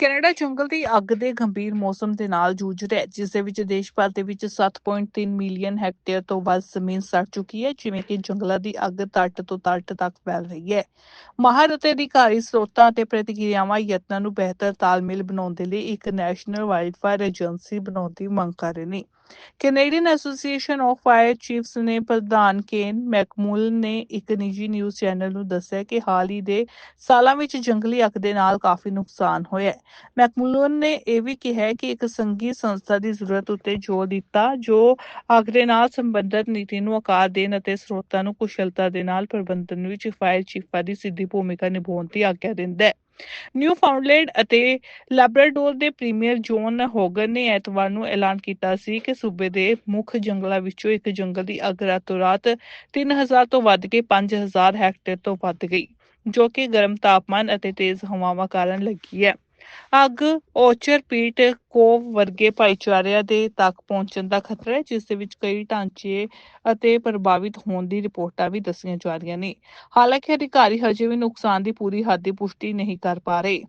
Canada ਜੰਗਲ ਦੀ ਅੱਗ ਦੇ ਗੰਭੀਰ ਮੌਸਮ ਦੇ ਨਾਲ ਜੂਝ ਰਿਹਾ ਹੈ, ਜਿਸ ਦੇ ਵਿੱਚ ਦੇਸ਼ ਭਰ ਦੇ ਵਿੱਚ 7.3 ਮਿਲੀਅਨ ਹੈਕਟੇਅਰ ਤੋਂ ਵੱਧ ਜ਼ਮੀਨ ਸੜ ਚੁੱਕੀ ਹੈ, ਜਿਵੇਂ ਕਿ ਜੰਗਲਾਂ ਦੀ ਅੱਗ ਤੱਟ ਤੋਂ ਤੱਟ ਤੱਕ ਫੈਲ ਰਹੀ ਹੈ। ਮਾਹਰ ਅਤੇ ਅਧਿਕਾਰੀ ਸਰੋਤਾਂ ਅਤੇ ਪ੍ਰਤੀਕਿਰਿਆਵਾਂ ਯਤਨਾਂ ਨੂੰ ਬਿਹਤਰ ਤਾਲਮੇਲ ਬਣਾਉਣ ਦੇ ਲਈ ਇੱਕ ਨੈਸ਼ਨਲ ਵਾਈਲਡਫਾਇਰ ਏਜੰਸੀ ਬਣਾਉਣ ਦੀ ਮੰਗ ਕਰ ਰਹੇ ਨੇ। Canadian Association of Fire Chiefs ਨੇ ਪ੍ਰਧਾਨ ਕੇਨ ਮੈਕਮੂਲਨ ਨੇ ਇੱਕ ਨਿੱਜੀ ਨਿਊਜ਼ ਚੈਨਲ ਨੂੰ ਦੱਸਿਆ ਕਿ ਹਾਲ ਹੀ ਦੇ ਸਾਲਾਂ ਵਿੱਚ ਜੰਗਲੀ ਅੱਗ ਦੇ ਨਾਲ ਕਾਫੀ ਨੁਕਸਾਨ ਹੋਇਆ ਹੈ। ਮੈਕਮੂਲਨ ਨੇ ਇਹ ਵੀ ਕਿਹਾ ਕਿ ਇੱਕ ਸੰਘੀ ਸੰਸਥਾ ਦੀ ਜ਼ਰੂਰਤ ਉੱਤੇ ਜ਼ੋਰ ਦਿੱਤਾ, ਜੋ ਅੱਗ ਨਾਲ ਸੰਬੰਧਿਤ ਨੀਤੀ ਨੂੰ ਆਕਾਰ ਦੇਣ ਅਤੇ ਸਰੋਤਾਂ ਨੂੰ ਕੁਸ਼ਲਤਾ ਦੇ ਨਾਲ ਪ੍ਰਬੰਧਨ ਵਿੱਚ ਫਾਇਰ ਚੀਫਾਂ ਦੀ ਸਿੱਧੀ ਭੂਮਿਕਾ ਨਿਭਾਉਣ ਦੀ ਆਗਿਆ ਦਿੰਦਾ ਹੈ। ਨਿਊ ਫਾਊਂਡਲੈਂਡ ਅਤੇ ਲੈਬਰਾਡੋਰ ਦੇ ਪ੍ਰੀਮੀਅਰ ਜੋਨ ਹੋਗਨ ਨੇ ਐਤਵਾਰ ਨੂੰ ਐਲਾਨ ਕੀਤਾ ਸੀ ਕਿ ਸੂਬੇ ਦੇ ਮੁੱਖ ਜੰਗਲਾਂ ਵਿੱਚੋਂ ਇੱਕ ਜੰਗਲ ਦੀ ਅੱਗ ਰਾਤੋਂ ਰਾਤ 3000 ਤੋਂ ਵੱਧ ਕੇ 5000 ਹੈਕਟੇਅਰ ਤੋਂ ਵੱਧ ਗਈ, ਜੋ ਕਿ ਗਰਮ ਤਾਪਮਾਨ ਅਤੇ ਤੇਜ਼ ਹਵਾਵਾਂ ਕਾਰਨ ਲੱਗੀ ਹੈ। ਅੱਗ ਔਚਰ ਪੀਟ, ਕੋਵ ਵਰਗੇ ਭਾਈਚਾਰਿਆਂ ਦੇ ਤੱਕ ਪਹੁੰਚਣ ਦਾ ਖਤਰਾ ਹੈ, ਜਿਸ ਦੇ ਵਿੱਚ ਕਈ ਢਾਂਚੇ ਅਤੇ ਪ੍ਰਭਾਵਿਤ ਹੋਣ ਦੀ ਰਿਪੋਰਟਾਂ ਵੀ ਦੱਸੀਆਂ ਜਾ ਰਹੀਆਂ ਨੇ। ਹਾਲਾਂਕਿ ਅਧਿਕਾਰੀ ਹਜੇ ਵੀ ਨੁਕਸਾਨ ਦੀ ਪੂਰੀ ਹੱਦ ਦੀ ਪੁਸ਼ਟੀ ਨਹੀਂ ਕਰ ਪਾ ਰਹੇ।